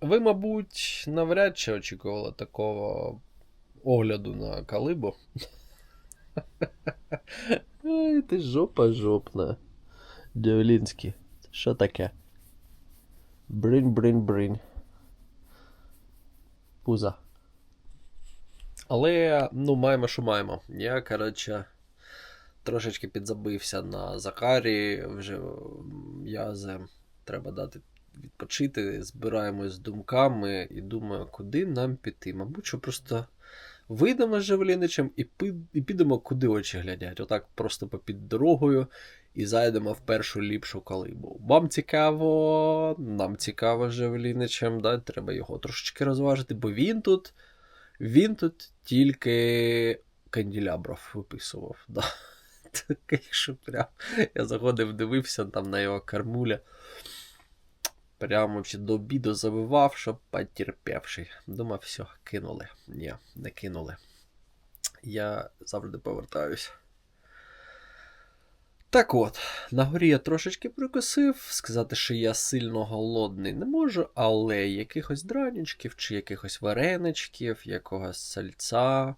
Ви, мабуть, навряд чи очікували такого огляду на калибу. Ай, ти жопа жопна. Дявлінський. Що таке? Бринь, бринь, бринь. Пуза. Але, ну, маємо, що маємо. Я, коротше, трошечки підзабився на Захарі, вже м'язи треба дати відпочити. Збираємось з думками і думаю, куди нам піти. Мабуть, що просто вийдемо з Жевеліничем і, і підемо, куди очі глядять. Отак просто попід дорогою і зайдемо в першу ліпшу колибу. Вам цікаво, нам цікаво з Жевеліничем, да? треба його трошечки розважити, бо він тут. Він тут тільки канделябров виписував. Да. Такий, що прям. Я заходив, дивився там на його кармуля. Прямо ще до обіду забивав, щоб потерпівший. Думав, все, кинули. Ні, не кинули. Я завжди повертаюсь. Так от, на горі я трошечки прикусив. Сказати, що я сильно голодний не можу, але якихось дранічків, чи якихось вареничків, якогось сальця,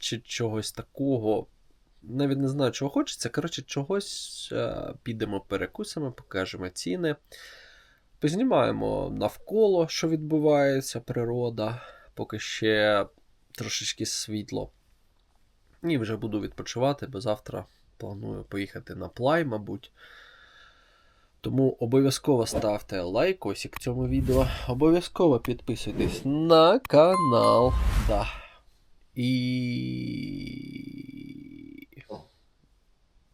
чи чогось такого. Навіть не знаю, чого хочеться. Коротше, чогось е, підемо перекусимо, покажемо ціни. Познімаємо навколо, що відбувається, природа, поки ще трошечки світло. І вже буду відпочивати, бо завтра планую поїхати на плай, мабуть. Тому обов'язково ставте лайкосик цьому відео. Обов'язково підписуйтесь на канал. Да. І.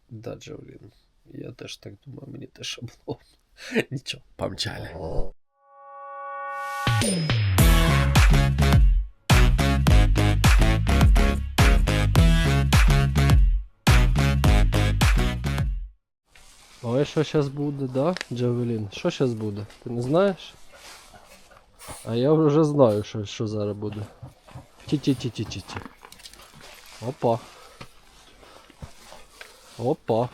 Да, Джолін. Я теж так думаю, мені теж шаблон. Нічого, помчали. Ой, що зараз буде, да, Джавелін? Що зараз буде? Ти не знаєш? А я вже знаю, що, що зараз буде. Ті-ті-ті-ті-ті-ті. Опа. Опа.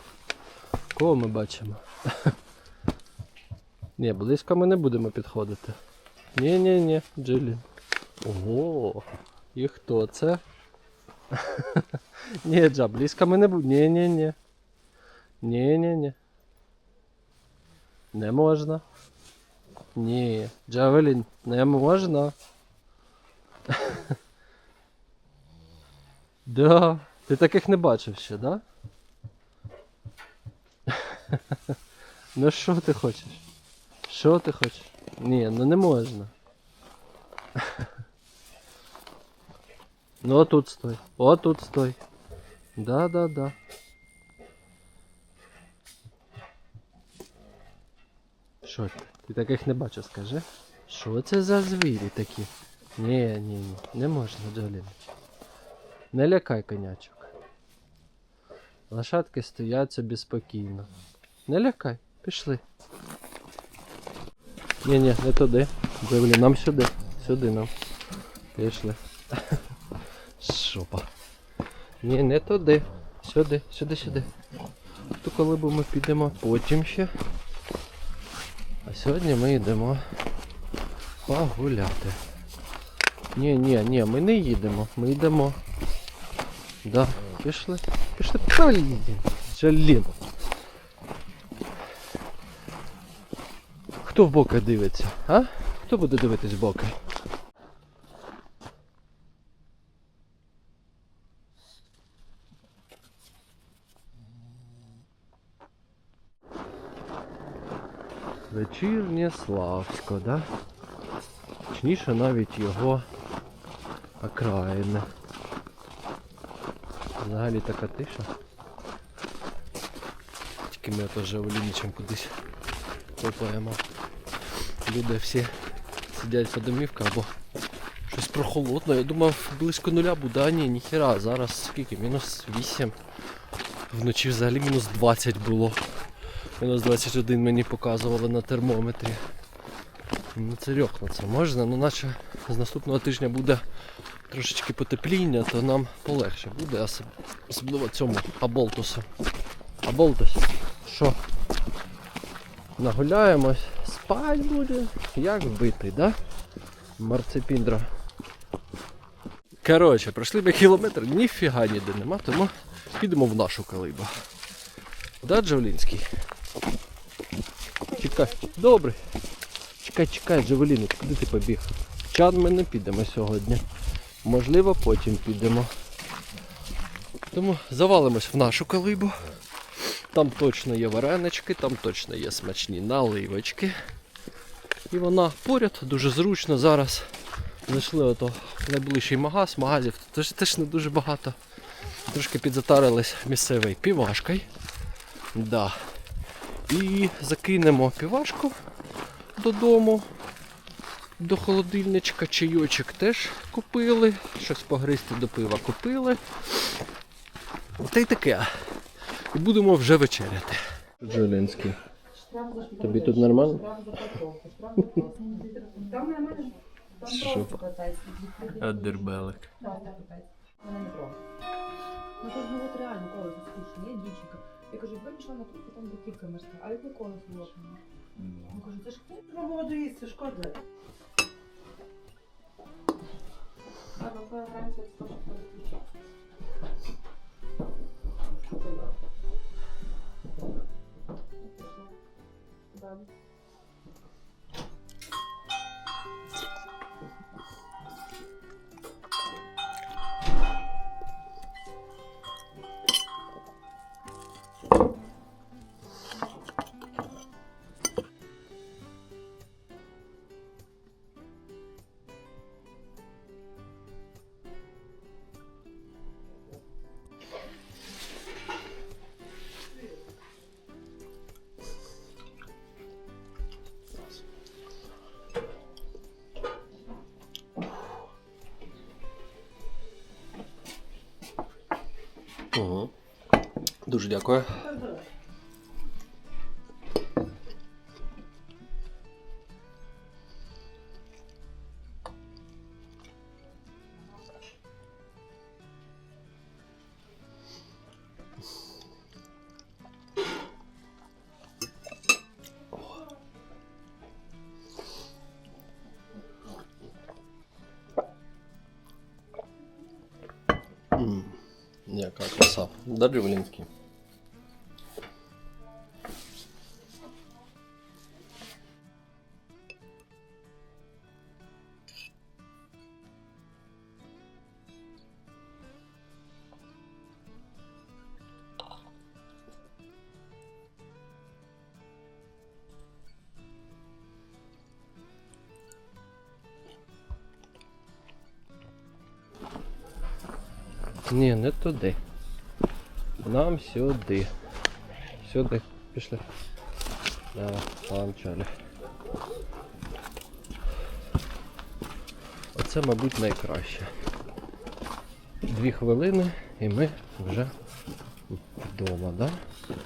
Кого ми бачимо? Ні, близько ми не будемо підходити. Ні-ні-ні, Джилі. Ого. І хто це? Ні, Джа, близько ми не будемо. Ні-ні-ні. Ні-ні-ні. Не можна. Ні. Джавелін, не можна. да. Ти таких не бачив ще, да? ну що ти хочеш? Що ти хочеш? Ні, ну не можна. ну отут стой. Отут стой. Да-да-да. Що ти? Ти таких не бачив, скажи. Що це за звірі такі? Ні, ні, ні, не можна, Джолін. Не лякай конячок. Лошадки стоять собі спокійно. Не лякай, пішли. Ні, ні, не туди. Джолін, нам сюди. Сюди нам. Пішли. Шопа. Ні, не туди. Сюди, сюди, сюди. То коли б ми підемо потім ще. А сьогодні ми йдемо погуляти. Ні, ні, ні, ми не їдемо, ми йдемо. Да, пішли. Пішли. Блін, Жалін. Хто в боки дивиться, а? Хто буде дивитись в боки? Вечірнє Славсько, да? Точніше навіть його окраїни. Взагалі така тиша. Тільки ми теж Олінічем кудись копаємо. Люди всі сидять по домівках, або щось прохолодно. Я думав близько нуля буде, а ні, ніхіра. Зараз скільки? Мінус 8. Вночі взагалі мінус 20 було. Мінус 21 мені показували на термометрі. Ну це рьохнуться можна, ну наче з наступного тижня буде трошечки потепління, то нам полегше буде, особ- особливо цьому Аболтусу. Аболтус, що? Нагуляємось, спать буде, як вбитий, да? Марципіндра. Коротше, пройшли ми кілометр, ніфіга ніде нема, тому підемо в нашу калибу. Да, Джавлінський? Чекай, добре. Чекай, чекай, Джавелінець, куди ти побіг? Чан ми не підемо сьогодні. Можливо, потім підемо. Тому завалимось в нашу калибу. Там точно є варенички, там точно є смачні наливочки. І вона поряд, дуже зручно зараз. Знайшли ото найближчий магаз, магазів теж, теж не дуже багато. Трошки підзатарились місцевою півашкою. Да. І закинемо півашку додому. До холодильничка чайочок теж купили. Щось погристи до пива купили. Та й таке. І будемо вже вечеряти. Джолінський. Тобі тут нормально? Там нормально. Там Що? просто катається. Не трогає. Ну то ж ну от реально колесо скучно, я дівчинка. Я кажу, якби пішла на кухню, там бруківка морська, а яке колесо лопнуло? Я кажу, це ж хто? Треба воду їсти, шкода. А ви вранці скажу, переключав. awesome. Угу. Дуже дякую. Яка краса. Да, Джавелінський? Ні, не туди. Нам сюди. Сюди. Пішли. Давай, помчали. Оце, мабуть, найкраще. Дві хвилини і ми вже вдома, да?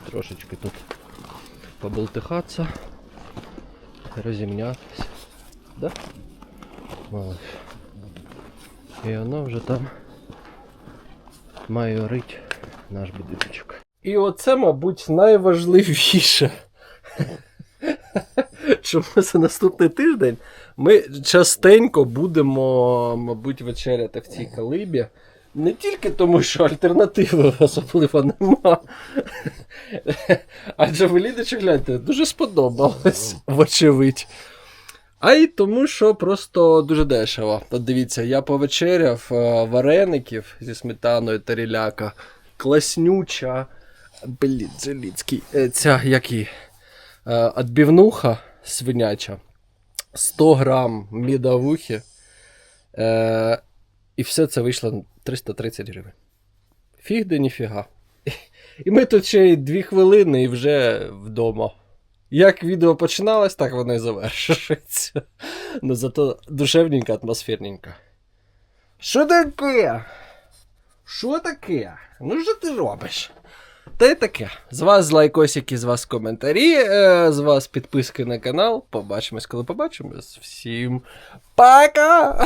Трошечки тут поболтихатися, розімнятися. Да? Малиш. І воно вже там майорить наш будиночок. І оце, мабуть, найважливіше. Чому за наступний тиждень ми частенько будемо, мабуть, вечеряти в цій калибі. Не тільки тому, що альтернативи особливо нема. Адже Велідичу, гляньте, дуже сподобалось, вочевидь. А й тому, що просто дуже дешево. От дивіться, я повечеряв е, вареників зі сметаною та ріляка. Класнюча. Блін, Джеліцький. Е, Ця як її? Е, Отбівнуха свиняча. 100 грам мідавухи. Е, і все це вийшло 330 гривень. Фіг де ніфіга. І ми тут ще й 2 хвилини і вже вдома. Як відео починалось, так воно і завершується. Ну зато душевненько, атмосферненько. Що таке? Що таке? Ну що ти робиш? Та й таке. З вас лайкосики, з вас коментарі, е, з вас підписки на канал. Побачимось, коли побачимось. Всім пока!